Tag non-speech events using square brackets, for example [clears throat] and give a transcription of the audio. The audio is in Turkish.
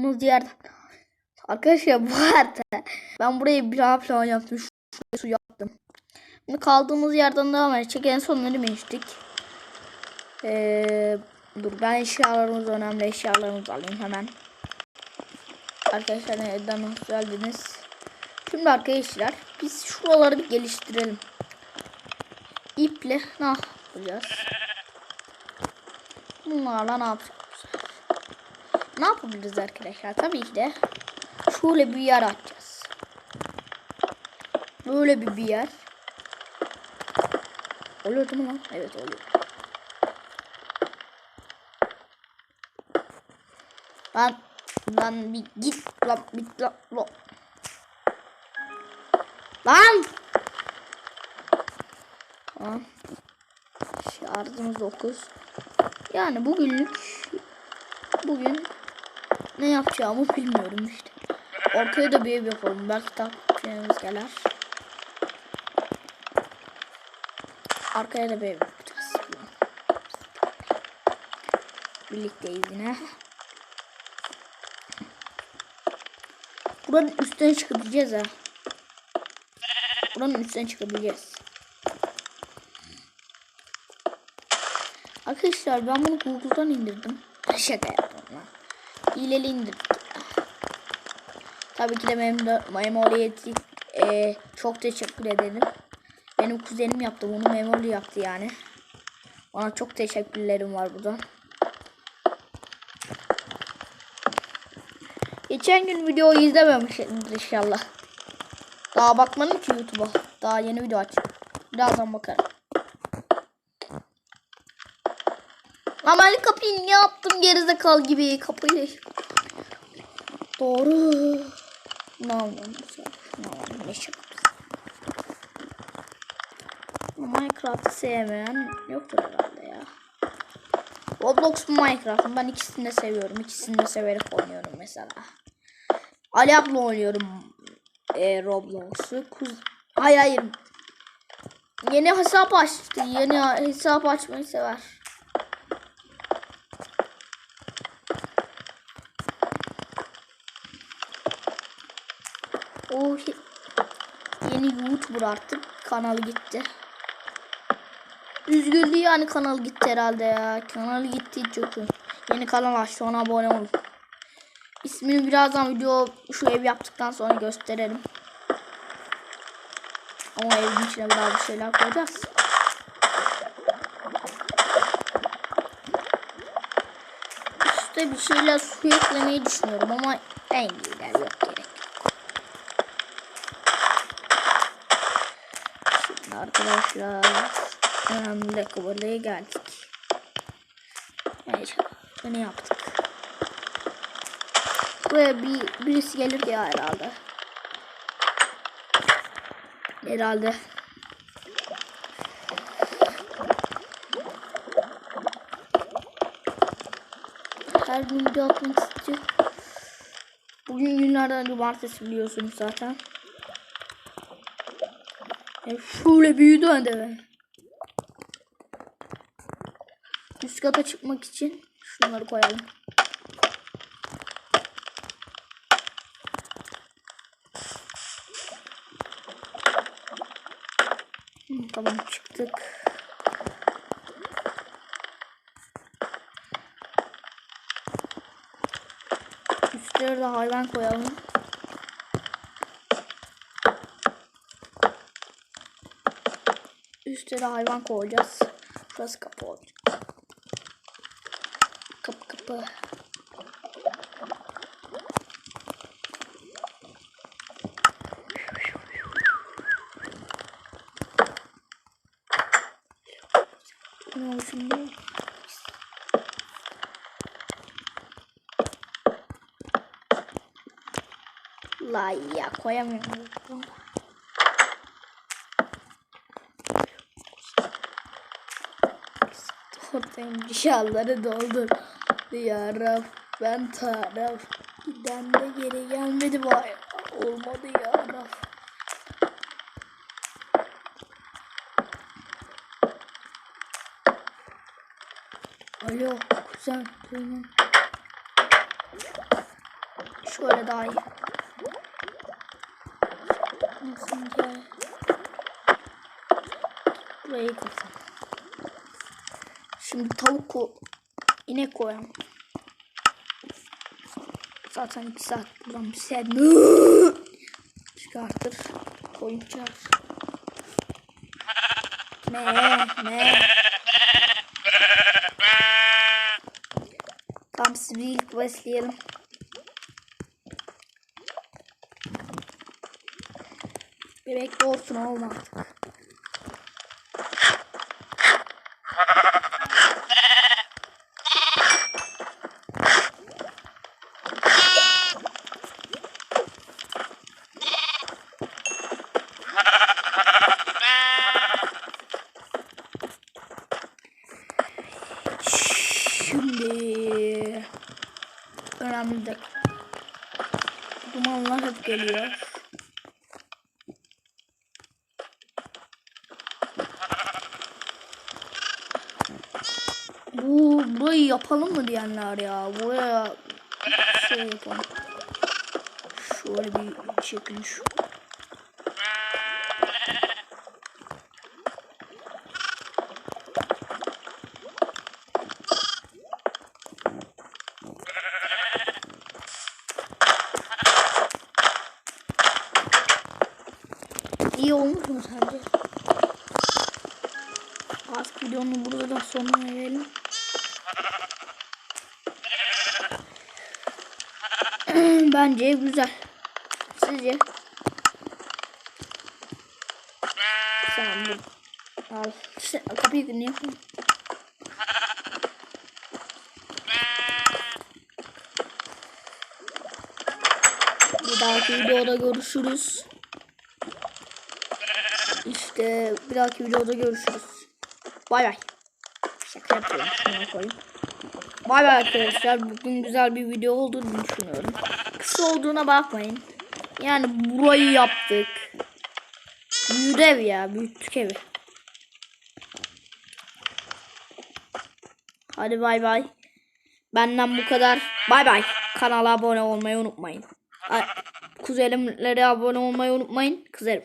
kaldığımız yerden. Arkadaşlar bu arada ben buraya bir plan yaptım. Şuraya su yaptım. Şimdi kaldığımız yerden devam edecek. En son nereye geçtik? Ee, dur ben eşyalarımız önemli eşyalarımızı alayım hemen. Arkadaşlar neden hoş geldiniz. Şimdi arkadaşlar biz şuraları bir geliştirelim. İple ne yapacağız? Bunlarla ne yapacağız? Ne yapabiliriz arkadaşlar? Tabii ki de şöyle bir yer açacağız. Böyle bir bir yer. Oluyor değil mi lan? Evet oluyor. Lan lan bir git lan bir lan. Lan. lan. Tamam. Şarjımız 9. Yani bugünlük bugün ne yapacağımı bilmiyorum işte. Ortaya da bir ev yapalım. Belki takipçilerimiz gelir. Arkaya da bir ev yapacağız. Birlikteyiz yine. Buranın üstüne çıkabileceğiz ha. Buranın üstüne çıkabileceğiz. Arkadaşlar ben bunu Google'dan indirdim. Şaka yaptım lan. Hileli indirdim. Tabii ki de mem memoliyeti e, çok teşekkür ederim. Benim kuzenim yaptı bunu memoli yaptı yani. Ona çok teşekkürlerim var buradan. Geçen gün videoyu izlememişsindir inşallah. Daha bakmadım ki YouTube'a. Daha yeni video aç. Birazdan bakarım. Ben kapıyı niye yaptım gerizekalı gibi kapıyı. Doğru. Ne anladım? Ne şaka. Minecraft'ı sevmeyen yoktur herhalde ya. Roblox mu Minecraft? Ben ikisini de seviyorum. İkisini de severek oynuyorum mesela. Ali abla oynuyorum e, Roblox'u. Kuz hayır hayır. Yeni hesap açtı. Yeni hesap açmayı sever. Yeni YouTuber artık. Kanalı gitti. Üzgüldü yani kanal gitti herhalde ya. Kanal gitti çok. Yeni kanal açtı ona abone olun. İsmini birazdan video şu ev yaptıktan sonra gösterelim. Ama evin içine biraz bir şeyler koyacağız. Üste bir şeyler su eklemeyi düşünüyorum ama en iyiler yok gerek. Şimdi arkadaşlar önemli dakikalıya geldik. Evet, ne yaptık? Buraya bir birisi gelir ya herhalde. Herhalde. Her gün video atmak istiyor. Bugün günlerden cumartesi biliyorsunuz zaten. E şöyle büyüdü önde be. Üst kata çıkmak için şunları koyalım. Tamam çıktık. Üstleri de hayvan koyalım. Üstte de hayvan koyacağız. Şurası kapı olacak. Kapı kapı. Ne oldu şimdi? La ya koyamıyorum. Ortaya dışarıları doldur. Ya ben taraf. Giden de geri gelmedi vay. Olmadı ya Rab. Alo kuzen. Benim. Şöyle daha iyi. Nasıl ki? Burayı kapat. Şimdi tavuk ko inek koyalım. Zaten 2 saat buradan bir sen [laughs] çıkartır. Koyun çıkar. Ne ne? Tamam siz bir ilk besleyelim. Bebek doğursun olma Şimdi önemli de dumanlar hep geliyor. Bu burayı yapalım mı diyenler ya? Buraya şey yapalım. Şöyle bir çekin şu. İyi olmuş mu sence? Artık videonun burada da sonuna gelelim. [clears throat] Bence güzel. Sizce? Bu. Al. Sen, kapıyı koydun? Bir dahaki videoda görüşürüz. İşte bir dahaki videoda görüşürüz. Bay bay. Şaka yapıyorum. Bay bay arkadaşlar. Bugün güzel bir video olduğunu düşünüyorum. Kısa olduğuna bakmayın. Yani burayı yaptık. Büyüdü ev ya. Büyüttük evi. Hadi bay bay. Benden bu kadar. Bay bay. Kanala abone olmayı unutmayın. Ay, Kuzenimlere abone olmayı unutmayın. Kızarım.